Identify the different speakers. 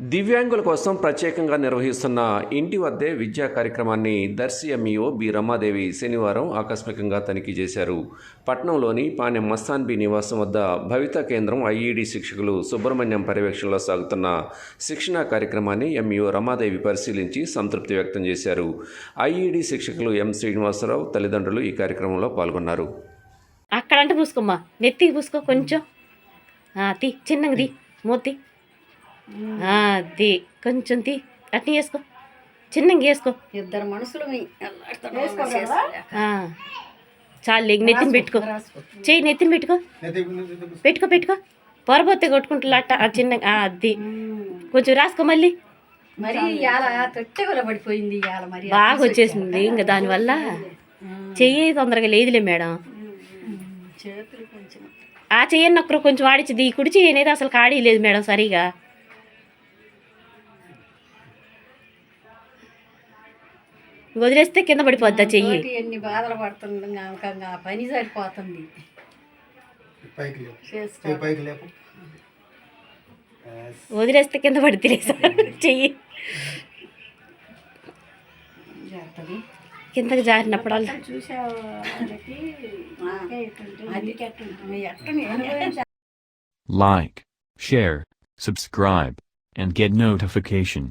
Speaker 1: దివ్యాంగుల కోసం ప్రత్యేకంగా నిర్వహిస్తున్న ఇంటి వద్దే విద్యా కార్యక్రమాన్ని దర్శి ఎంఈఓ బి రమాదేవి శనివారం ఆకస్మికంగా తనిఖీ చేశారు. పట్నంలోని పాణెం మస్తాన్బి నివాసం వద్ద భవిత కేంద్రం ఐఈడి శిక్షకులు సుబ్రహ్మణ్యం పర్యవేక్షణలో సాగుతున్న శిక్షణా కార్యక్రమాన్ని ఎంఈఓ రమాదేవి పరిశీలించి సంతృప్తి వ్యక్తం చేశారు. ఐఈడి శిక్షకులు ఎం శ్రీనివాసరావు తల్లిదండ్రులు ఈ కార్యక్రమంలో పాల్గొన్నారు.
Speaker 2: అక్కడంటే పూసుకోమ్మా నెత్తికి పూసుకో కొంచెం. తీ. మూతి. తీ కొంచెం తీ అట్ని వేసుకో. చిన్నగా వేసుకో.
Speaker 3: ఇద్దరు మనుషులు
Speaker 2: చాలు ఇక నెత్తిని పెట్టుకో. చెయ్యి నెత్తిని పెట్టుకో. పెట్టుకో పెట్టుకో. పొరబోతే కొట్టుకుంటున్నా అట్ట చిన్నగా ఆ, అది కొంచెం రాసుకో మళ్ళీ.
Speaker 3: మరి పడిపోయింది
Speaker 2: బాగా వచ్చేసింది. ఇంకా దానివల్ల చెయ్యి తొందరగా లేదులే మేడం. ఆ చెయ్యని ఒక్కరు కొంచెం ఆడిచ్చింది ఈ కుడి చెయ్యి అనేది అసలు కాడీ లేదు మేడం సరిగా. వదిలేస్తే కింద పడిపోద్దా చెయ్యి.
Speaker 3: ఎన్ని బాధలు పడుతుంది పని సరిపోతుంది.
Speaker 2: వదిలేస్తే కింద పడితే చెయ్యి. కిందకి
Speaker 3: ఎట్ట
Speaker 4: Like, share, subscribe, and get notification.